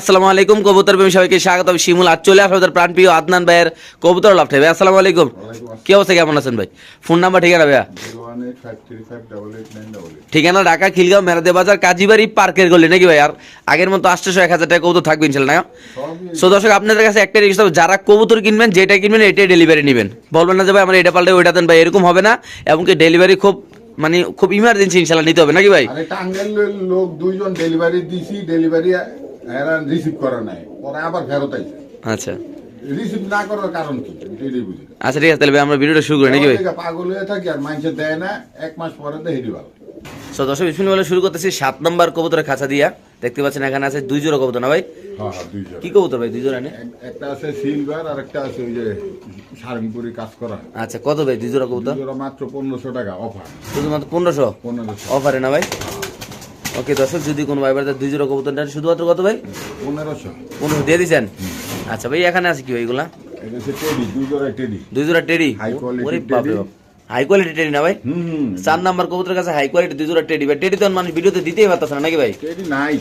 আসসালামু আলাইকুম। কবুতর প্রেমী সবাইকে স্বাগত। আমি শিমুল। আজ চলে আদনান ভাইয়ের কবুতর লাভ ভাই আসসালামু আলাইকুম। কি অবস্থা? কেমন আছেন ভাই? ফোন নাম্বার ঠিকানা ভাইয়া? ঠিকানা ঢাকা খিলগাঁও মেরাদে বাজার কাজীবাড়ি পার্কের গলি। নাকি ভাই আর আগের মতো আটশোশো এক হাজার টাকা কবুতর থাকবে ইনশাল্লাহ না সো দর্শক আপনাদের কাছে একটা হবে যারা কবুতর কিনবেন যেটা কিনবেন এটাই ডেলিভারি নেবেন। বলবেন না যে ভাই আমরা এটা পাল্টে ওইটা দেন ভাই এরকম হবে না। এমনকি ডেলিভারি খুব মানে খুব ইমার্জেন্সি ইনশাল্লাহ নিতে হবে নাকি ভাই? লোক দুইজন ডেলিভারি দিছি ডেলিভারি এরা রিসিভ করে নাই পরে আবার ফেরত আইছে। আচ্ছা। রিসিভ না করার কারণ কি? এটাই বুঝি। আচ্ছা ঠিক আছে তাহলে আমরা ভিডিওটা শুরু করি নাকি ভাই? পাগল হয়ে থাকি আর মানুষে দেয় না এক মাস পরে হেরি ভালো সো দর্শক বিসমিল বলে শুরু করতেছি সাত নম্বর কবুতরের খাঁচা দিয়া। দেখতে পাচ্ছেন এখানে আছে দুই জোড়া কবুতর না ভাই? হ্যাঁ হ্যাঁ কি কবুতর ভাই দুই জোড়া একটা আছে সিলভার আর একটা আছে ওই যে সারঙ্গপুরি কাজ করা। আচ্ছা কত ভাই দুই জোড়া কবুতর? দুজোড়া মাত্র পনেরোশো টাকা অফার শুধুমাত্র পনেরোশো? পনেরোশো। অফারে না ভাই? ওকে দর্শক যদি কোনো ভাই বাড়িতে দুই জোড়া কবুতর নেন শুধুমাত্র কত ভাই? পনেরোশো। পনেরো দিয়ে দিচ্ছেন আচ্ছা ভাই এখানে আছে কি ভাই এগুলা? এটা হচ্ছে টেডি দুই জোড়া টেডি? High quality teddy. না ভাই? চার নাম্বার কবুতরের কাছে হাই কোয়ালিটি দুই জোড়া টেডি। ভাই টেডি তো মানুষ ভিডিওতে দিতেই পারতেছে না নাকি ভাই? টেডি নাই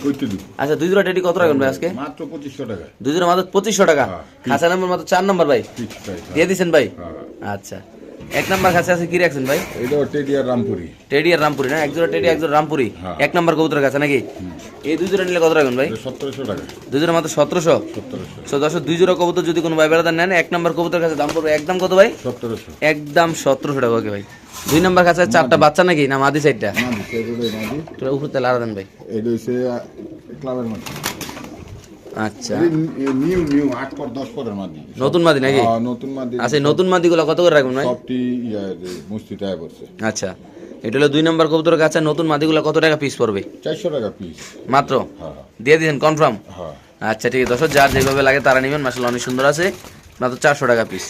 আচ্ছা দুই জোড়া টেডি কত রাখবেন ভাই আজকে? মাত্র পঁচিশশো টাকা। দুই জোড়া মাত্র পঁচিশশো টাকা? হ্যাঁ। খাঁচা নাম্বার মাত্র চার নাম্বার ভাই? দিয়ে দিচ্ছেন ভাই? হ্যাঁ। আচ্ছা। এক নাম্বার খাঁচা আছে কি রাখছেন ভাই? এটাও টেডি আর রামপুরি। টেডি আর রামপুরি না? এক জোড়া টেডি এক জোড়া রামপুরি। হ্যাঁ। এক নাম্বার কবুতরের কাছে নাকি? এই দুই জোড়া নিলে কত রাখবেন ভাই? সতেরোশো টাকা। দুই জোড়া মাত্র সতেরোশো? সতেরোশো। সো দশ দুই জোড়া কবুতর যদি কোনো ভাই বেড়াদার নেন এক নাম্বার কবুতরের কাছে দাম পড়বে একদম কত ভাই? সতেরোশো। একদম সতেরোশো টাকা ওকে ভাই। দুই নাম্বার কাছে চারটা বাচ্চা নাকি? না মাদি সাইডটা? উপর তেল আলাদা দেন ভাই। এটা হচ্ছে ক্লাবের মাদি আচ্ছা। নিউ নিউ আট পর দশ পরের মাদি। নতুন মাদি নাকি? হ্যাঁ, নতুন মাদি। আচ্ছা নতুন মাদিগুলো কত করে রাখবেন ভাই? সবটি মুস্তিতে পড়ছে। আচ্ছা এটা হলো দুই নাম্বার কাছে নতুন মাদিগুলো কত টাকা পিস পড়বে? চারশো টাকা পিস মাত্র? হ্যাঁ দিয়ে দিয়েছেন কনফার্ম হ্যাঁ। আচ্ছা ঠিক আছে দর্শক যার যেভাবে লাগে তারা নেবেন। মাসাল অনেক সুন্দর আছে। মাত্র চারশো টাকা পিস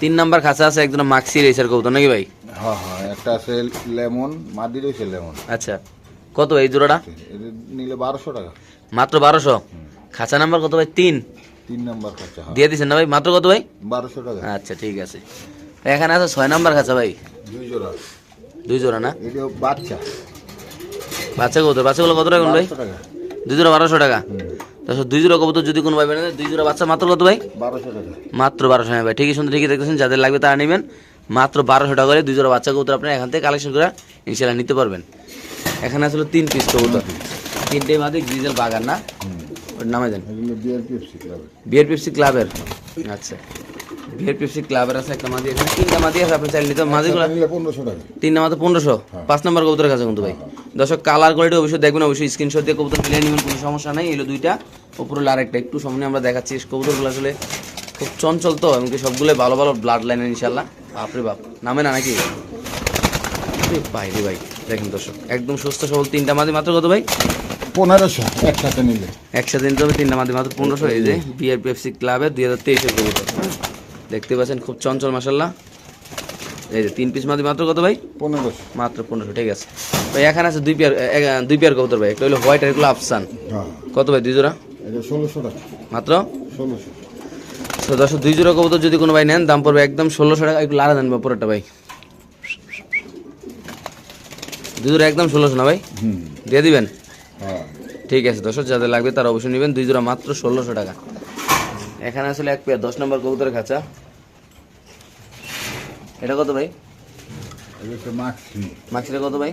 তিন নাম্বার খাঁচা আছে একজন মাক্সি রেসার কবুতর নাকি ভাই? হ্যাঁ হ্যাঁ একটা আছে লেমন মাদি রয়েছে লেমন। আচ্ছা কত এই জোড়াটা? নিলে বারোশো টাকা। মাত্র বারোশো? খাঁচা নাম্বার কত ভাই? তিন। তিন নাম্বার খরচা হ্যাঁ। দিয়ে দিচ্ছেন না ভাই? মাত্র কত ভাই? বারোশো টাকা। আচ্ছা ঠিক আছে। এখানে আছে ছয় নাম্বার খাঁচা ভাই। দুই জোড়া। দুই জোড়া না? বাচ্চা। বাচ্চা কবুতর। বাচ্চাগুলো কত রাখুন ভাই? দুই জোড়া বারোশো টাকা। দুই জোড়া কবুতর যদি কোনো ভাই দুই জোড়া বাচ্চা মাত্র কত ভাই? বারোশো টাকা। মাত্র বারোশো হ্যাঁ ভাই। ঠিকই সুন্দর ঠিকই দেখতেছেন। যাদের লাগবে তারা নেবেন। মাত্র বারোশো টাকা করে দুই জোড়া বাচ্চা কবুতর আপনি এখান থেকে কালেকশন করে ইনশাল্লাহ নিতে পারবেন। এখানে আসলে তিন পিস কবুতর। তিনটে মাদি গ্রিজেল বাগান না? ওর নামে দেন। বিআরপিএফসি ক্লাবের আচ্ছা। বিয়ার পেপসি ক্লাবের আছে একটা মাদি এখানে তিনটা মাদি আছে আপনি চাইলে নিতে মাদিগুলো পনেরোশো টাকা। তিনটা মাত্র পনেরোশো? পাঁচ নম্বর কবুতরের কাছে কিন্তু ভাই। দর্শক কালার কোয়ালিটি অবশ্যই দেখবেন। অবশ্যই স্ক্রিনশট দিয়ে কবুতর কিনে নেবেন কোনো সমস্যা নেই। এলো দুইটা। উপরে আরেকটা। একটু সামনে আমরা দেখাচ্ছি। কবুতরগুলো আসলে খুব চঞ্চল তো এমনকি সবগুলো ভালো ভালো ব্লাড লাইন ইনশাল্লাহ বাপরে বাপ নামে না নাকি? ভাই রে ভাই। দেখেন দর্শক একদম সুস্থ সবল তিনটা মাদি। মাত্র কত ভাই? পনেরোশো একসাথে নিলে। একসাথে নিতে হবে তিনটা মাদি মাত্র পনেরোশো। এই যে বিআরপিএফসি ক্লাবের দুই হাজার তেইশের কবুতর দেখতে পাচ্ছেন খুব চঞ্চল মাসাল্লাহ এই যে তিন পিস মাদি মাত্র কত ভাই? পনেরোশো। মাত্র পনেরোশো ঠিক আছে। ভাই এখানে আছে দুই পেয়ার দুই পেয়ার কবুতর ভাই। একটা হলো হোয়াইট আর এগুলো আফসান হ্যাঁ। কত ভাই দুই জোড়া? ষোলোশো টাকা। মাত্র? ষোলোশো। তো দশ দুই জোড়া কবুতর যদি কোনো ভাই নেন দাম পড়বে একদম ষোলোশো টাকা। একটু লাড়া দেন বা পুরোটা ভাই। দুই জোড়া একদম ষোলোশো না ভাই? দিয়ে দিবেন? ঠিক আছে দশ যাদের লাগবে তারা অবশ্যই নেবেন। দুই জোড়া মাত্র ষোলোশো টাকা। এখানে আসলে এক পেয়ার দশ নম্বর কবুতরের খাঁচা। এটা কত ভাই? মাক্সিটা কত ভাই?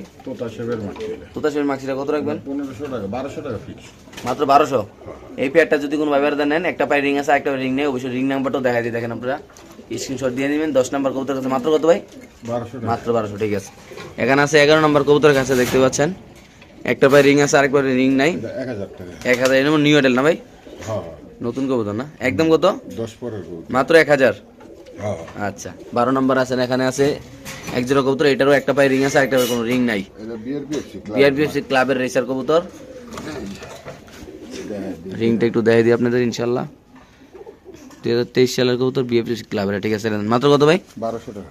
তোতা মাক্সিটা কত রাখবেন? পনেরোশো টাকা বারোশো টাকা ফিক্স মাত্র বারোশো? এই পেয়ারটা যদি কোনো ভাইবার নেন একটা পায়ে রিং আছে একটা রিং নেই। অবশ্যই রিং নাম্বারটাও দেখা দিয়ে দেখেন আপনারা। স্ক্রিনশট দিয়ে নেবেন। দশ নম্বর কবুতর কাছে মাত্র কত ভাই? বারোশো মাত্র বারোশো ঠিক আছে। এখানে আছে এগারো নম্বর কবুতরের কাছে দেখতে পাচ্ছেন। একটা পায়ে রিং আছে আরেকবার রিং নাই। এটা এক হাজার এর নিউ এডেল না ভাই? হ্যাঁ। নতুন কবুতর না? একদম কত? মাত্র এক হাজার? হ্যাঁ। আচ্ছা বারো নম্বর আছেন এখানে আছে? এক জোড়া কবুতর এটারও একটা পায়ে রিং আছে আরেকটা পায়ে কোনো রিং নাই। এটা বিআরবিএফসি ক্লাবের রেসার কবুতর। রিংটা একটু দেখাই দিই আপনাদের ইনশাল্লাহ। দুই হাজার তেইশ সালের কবুতর বিএফসি ক্লাবের ঠিক আছে? মাত্র কত ভাই? বারোশো টাকা।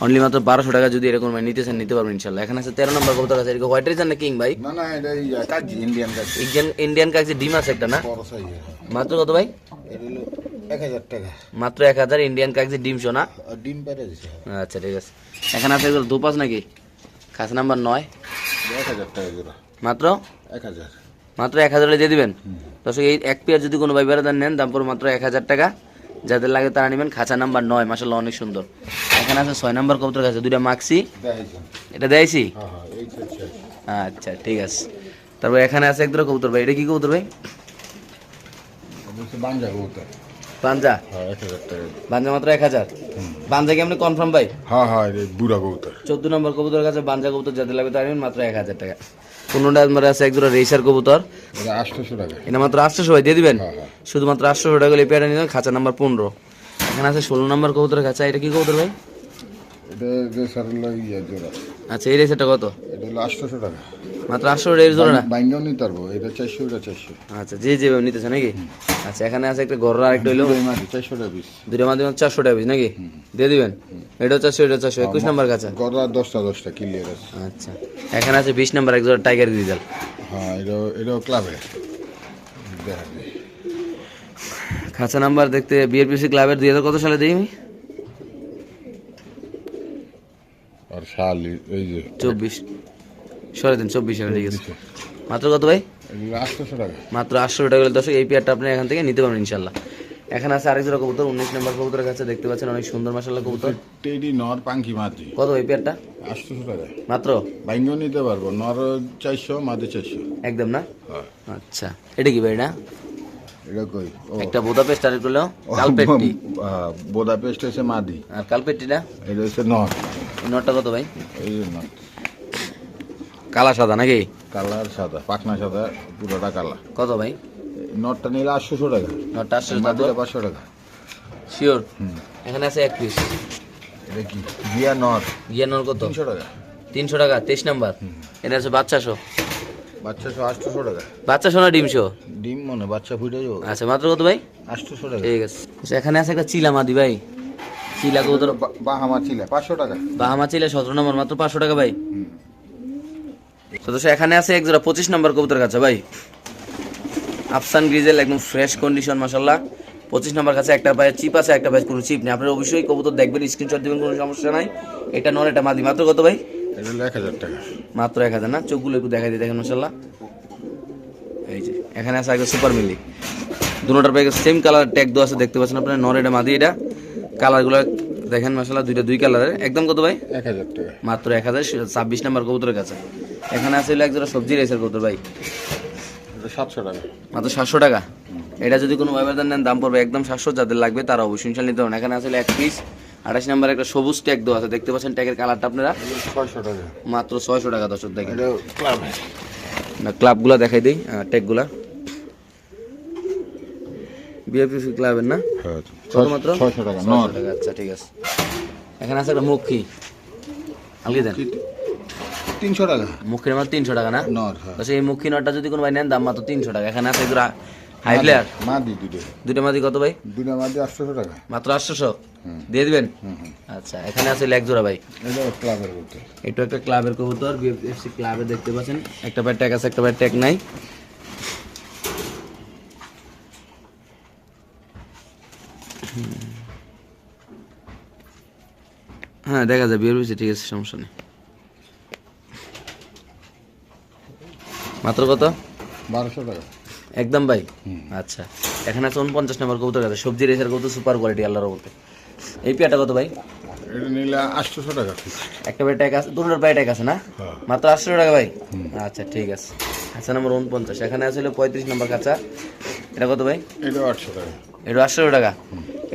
অনলি মাত্র বারোশো টাকা যদি এরকম ভাই নিতে চান নিতে পারবেন ইনশাল্লাহ। এখানে আছে তেরো নম্বর কবুতর আছে এরকম হোয়াইট রেসার না কিং ভাই? না না এটা ইন্ডিয়ান ইন্ডিয়ান ইন্ডিয়ান কাছে ডিম আছে একটা না? বড় মাত্র কত ভাই? মাত্র এক হাজার ইন্ডিয়ান ডিম সোনা ডিম আচ্ছা ঠিক আছে। এখানে আছে এগুলো দুপাস নাকি? খাস নাম্বার নয়। এক হাজার টাকা মাত্র? এক হাজার। মাত্র এক হাজারে দিয়ে দিবেন? দর্শক এই এক পেয়ার যদি কোনো ভাই বেড়াদার নেন দাম পড়বে মাত্র এক হাজার টাকা। যাদের লাগে তারা নেবেন। খাঁচা নাম্বার নয় মাসাল্লাহ অনেক সুন্দর। এখানে আছে ছয় নাম্বার কবুতর কাছে দুইটা মাক্সি। এটা দেয়ছি আচ্ছা ঠিক আছে। তারপর এখানে আছে একদম কবুতর ভাই। এটা কি কবুতর ভাই? পাঞ্জা হ্যাঁ টাকা। বাঞ্জা মাত্র এক হাজার? বাঞ্জা কি আপনি কনফার্ম ভাই? হ্যাঁ হ্যাঁ বুড়া কবুতর। চোদ্দ নম্বর কবুতর কাছে বাঞ্জা কবুতর যাদের লাগবে তার মাত্র এক হাজার টাকা। পনেরোটা নম্বরে আছে একদম রেসার কবুতর। আটশোশো টাকা। এটা মাত্র আটশোশো ভাই দিয়ে দিবেন? হ্যাঁ হ্যাঁ। শুধুমাত্র আটশো টাকা হলে পেয়ারা নিবেন খাঁচা নাম্বার পনেরো। এখানে আছে ষোলো নম্বর কবুতরের খাঁচা এটা কি কবুতর ভাই? এটা ইয়ে জোড়া। আচ্ছা এই রেসারটা কত? এটা হলো আটশোশো টাকা। মাত্র আটশো এর জোড়া না? বাইঙ্গাও নিতে পারব এটা চারশো এটা চারশো। আচ্ছা যে যেভাবে নিতেছে নাকি? আচ্ছা এখানে আছে একটা গররা আরেকটা দুটোই মাটি চারশো টাকা পিস দুটো মাধ্যমে চারশো টাকা piece নাকি? দিয়ে দিবেন? এটা চারশো এটা চারশো একুশ নাম্বার কাছে? গড়া দশটা দশটা ক্লিয়ার আছে। আচ্ছা এখানে আছে বিশ নাম্বার এক জোড়া টাইগার গ্রিজাল হ্যাঁ এটাও এটাও ক্লাবে খাঁচা নাম্বার দেখতে বিএরপিসি ক্লাবের দুই হাজার কত সালে দিই আমি আর শাল এই যে। চব্বিশ। সরে দিন চব্বিশ সালে ঠিক আছে মাত্র কত ভাই? আটশোশো টাকা। মাত্র আটশো টাকা হলে দর্শক এই পেয়ারটা আপনি এখান থেকে নিতে পারবেন ইনশাল্লাহ এখানে আছে আরেক জোড়া কবুতর উনিশ নম্বর কবুতরের কাছে দেখতে পাচ্ছেন অনেক সুন্দর মাসাল্লাহ কবুতর। টেডি নর পাঙ্কি মাঝি। কত এই পেয়ারটা? আটশোশো টাকা। মাত্র? নিতে পারব নর চারশো একদম না? হ্যাঁ। আচ্ছা এটা কি ভাই না এটা কই? একটা বোদা পেস্ট আর করল কালপেট্টি। বোদা পেস্ট হচ্ছে মাদি আর কালপেট্টিটা? এটা হচ্ছে নর। নটটা কত ভাই? এই নর কালা সাদা নাকি? কালার সাদা পাকনা সাদা পুরোটা কালা কত ভাই? নটটা নিলে আটশোশো টাকা। নটটা আসছে মাদিটা পাঁচশো টাকা। শিওর এখানে আছে এক পিস এটা কি? গিয়া নর গিয়ানোর কত? তিনশো টাকা। তিনশো টাকা তেইশ নাম্বার। এটা আছে বাচ্চা শো বাচ্চা শো আটশোশো টাকা। বাচ্চা শো না ডিম শো ডিম মনে বাচ্চা ফুটে যাব। আচ্ছা মাত্র কত ভাই? আটশোশো টাকা। ঠিক আছে। আচ্ছা, এখানে আছে একটা চিলা মাদি ভাই। চিলা কবুতর? বাহামা চিলা পাঁচশো টাকা। বাহামা চিলা সতেরো নম্বর মাত্র পাঁচশো টাকা ভাই। সদস্য এখানে আছে এক জোড়া পঁচিশ নম্বর কবুতর কাছে ভাই। আফসান গ্রিজেল একদম ফ্রেশ কন্ডিশন মাসাল্লাহ পঁচিশ নম্বর কাছে একটা পায়ে চিপ আছে একটা পায়ে কোনো চিপ নেই। আপনারা অবশ্যই কবুতর দেখবেন স্ক্রিনশট দেবেন কোনো সমস্যা নাই। এটা নন এটা মাদি। মাত্র কত ভাই? এক হাজার টাকা। মাত্র এক হাজার না? চোখগুলো একটু দেখাই দিয়ে দেখেন মাসাল্লাহ এই যে এখানে আছে একটা সুপার মিলি দুটোটার ব্যাগে সেম কালার ট্যাগ দেওয়া আছে দেখতে পাচ্ছেন আপনারা নর এটা মাদি এটা। কালারগুলো দেখেন মাসাল্লাহ দুইটা দুই কালারের। একদম কত ভাই? এক হাজার টাকা। মাত্র এক হাজার ছাব্বিশ নাম্বার কবুতরের কাছে। এখানে আছে এক জোড়া সবজি রেসের কবুতর ভাই। সাতশো টাকা। মাত্র সাতশো টাকা। এটা যদি কোনো ব্যবধান নেন দাম পড়বে একদম সাতশো যাদের লাগবে তারা অবশ্যই ইনশাল নিতে পারেন এখানে আসলে এক পিস আঠাশ নাম্বার একটা সবুজ ট্যাগ দেওয়া আছে। দেখতে পাচ্ছেন ট্যাগের কালারটা আপনারা? ছয়শো টাকা। মাত্র ছয়শো টাকা দর্শক দেখেন। না ক্লাবগুলো দেখাই দিই ট্যাগগুলা বিএপি ক্লাবের না হ্যাঁ কত মাত্র ছয়শো টাকা নর আচ্ছা ঠিক আছে। এখানে আছে একটা মুখী আলগি দেন। তিনশো টাকা। মুখের মাত্র তিনশো টাকা না? নর হ্যাঁ। মুখী যদি কোনো ভাই নেন দাম মাত্র তিনশো টাকা। এখানে আছে এগুলো হাই প্লেয়ার মাদি দুটো। দুটো মাদি কত ভাই? দুটো মাদি আটশোশো টাকা। মাত্র আটশোশো? দিয়ে দিবেন? আচ্ছা এখানে আছে লেগ জোড়া ভাই। এটা ক্লাবের মধ্যে একটু একটা ক্লাবের কবুতর বিএফসি ক্লাবে দেখতে পাচ্ছেন। একটা ট্যাগ আছে একটা ট্যাগ নাই। হ্যাঁ দেখা যায় বিএফসি ঠিক আছে সমস্যা নেই। মাত্র কত? বারোশো টাকা। একদম ভাই? আচ্ছা এখানে আছে উনপঞ্চাশ নম্বর কবুতর আছে সবজি রেসের কবুতর সুপার কোয়ালিটি আল্লাহর বলতে এই পেয়ারটা কত ভাই? এটা আটশোশো টাকা একটা ট্যাগ আছে দুটোর বাই ট্যাগ আছে না? হ্যাঁ। মাত্র আটশো টাকা ভাই? আচ্ছা ঠিক আছে। আচ্ছা নম্বর উনপঞ্চাশ। এখানে আছে হলো পঁয়ত্রিশ নম্বর কাঁচা। এটা কত ভাই? এটাও আটশো টাকা। এটা আটশো টাকা।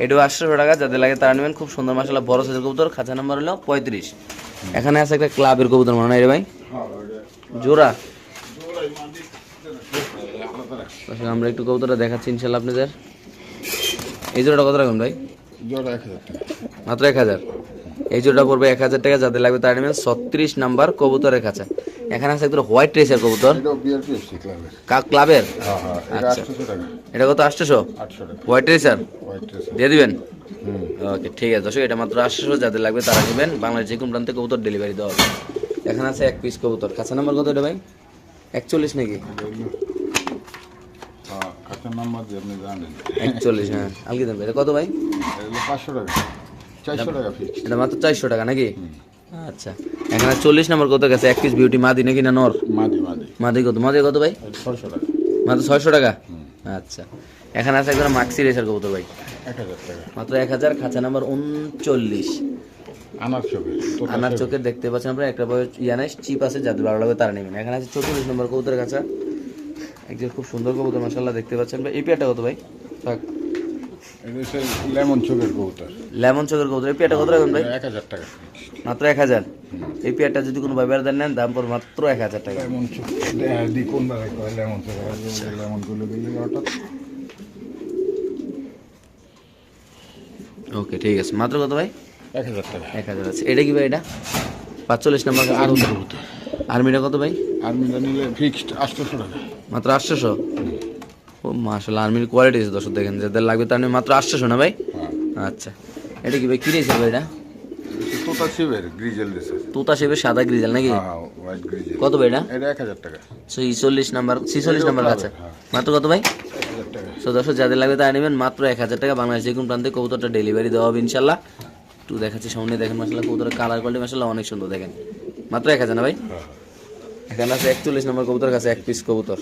এটাও আটশো টাকা যাদের লাগে তারা নেবেন। খুব সুন্দর মাসালা বড় সাইজের কবুতর। খাঁচা নাম্বার হলো পঁয়ত্রিশ। এখানে আছে একটা ক্লাবের কবুতর মনে হয় রে ভাই? জোড়া। আমরা একটু কবুতরটা দেখাচ্ছি ইনশাল্লাহ আপনাদের। এই জোড়াটা কত রাখুন ভাই? মাত্র এক হাজার। এই জোড়া পড়বে এক হাজার টাকা যাদের লাগবে তারা নেবেন ছত্রিশ নাম্বার কবুতরের কাছে এখানে আছে একদম হোয়াইট রেসের কবুতর। পিএফসি ক্লাবের হ্যাঁ হ্যাঁ এটা আচ্ছা। এটা কত আটশোশো? হোয়াইট রেসার দিয়ে দিবেন? ওকে ঠিক আছে। দর্শক এটা মাত্র আটশোশো যাদের লাগবে তারা নেবেন। বাংলাদেশ যে কোনো প্রান্তে কবুতর ডেলিভারি দেওয়া হবে। এখানে আছে এক পিস কবুতর। কাঁচা নাম্বার কত এটা ভাই? একচল্লিশ নাকি? হ্যাঁ একচল্লিশ হ্যাঁ। আলগি এটা কত ভাই? পাঁচশো টাকা। চারশো টাকা এটা মাত্র চারশো টাকা নাকি? আচ্ছা। এখানে চল্লিশ নাম্বার কত গেছে? এক পিস বিউটি মাদি নাকি না নর? মাদি মাদি। মাদি কত? মাদি কত ভাই? ছয়শো টাকা। মাত্র ছয়শো টাকা? আচ্ছা। এখানে আছে একবার মাক্সি রেসার কবুতর ভাই। মাত্র এক হাজার খাঁচা নাম্বার উনচল্লিশ। আনার চোখে। দেখতে পাচ্ছেন আপনারা একটা বয়স ইয়ানাইস চিপ আছে যাদের ভালো লাগবে তারা নেবেন। এখানে আছে চৌচল্লিশ নম্বর কবুতরের কাছে একজন খুব সুন্দর কবুতর মাসাল্লাহ দেখতে পাচ্ছেন ভাই। এই পেয়ারটা কত ভাই? থাক লেমন চোখের কবুতর। লেমন চোখের কবুতর। এই পেয়ারটা কত রাখবেন ভাই? এক হাজার টাকা। মাত্র এক হাজার? এই পেয়ারটা যদি কোনো ব্যবহার দেন নেন দাম পড়বে মাত্র এক হাজার টাকা। লেমন চোখ কোন লেমন চোখ লেমনগুলো হঠাৎ। ওকে ঠিক আছে। মাত্র কত ভাই? এক হাজার টাকা। এক হাজার আছে। এটা কি ভাই এটা? পাঁচচল্লিশ নম্বর আর্মি আর্মিটা কত ভাই? আর্মিটা নিলে ফিক্সড আটশোশো টাকা। মাত্র আটশোশো? ও মাসাল্লাহ আর্মির কোয়ালিটি আছে দর্শক দেখেন যাদের লাগবে তার মাত্র আটশোশো না ভাই। আচ্ছা এটা কি ভাই কিনেছিল ভাই এটা? তোতা শিবের গ্রিজেল দেশে তোতা শেপের সাদা গ্রিজাল নাকি? হ্যাঁ হ্যাঁ কত ভাই এটা? এটা এক হাজার টাকা। ছিচল্লিশ নাম্বার ছিচল্লিশ নাম্বার আছে হ্যাঁ। মাত্র কত ভাই? এক সো দর্শক যাদের লাগবে তারা নেবেন মাত্র এক হাজার টাকা। বাংলাদেশ যে কোনো প্রান্তে কবুতরটা ডেলিভারি দেওয়া হবে ইনশাল্লাহ একটু দেখাচ্ছি সামনে দেখেন কবুতরের কালার কোয়ালিটি অনেক সুন্দর দেখেন। মাত্র এক হাজার না ভাই? এখানে আছে একচল্লিশ নম্বর কবুতর কাছে এক পিস কবুতর।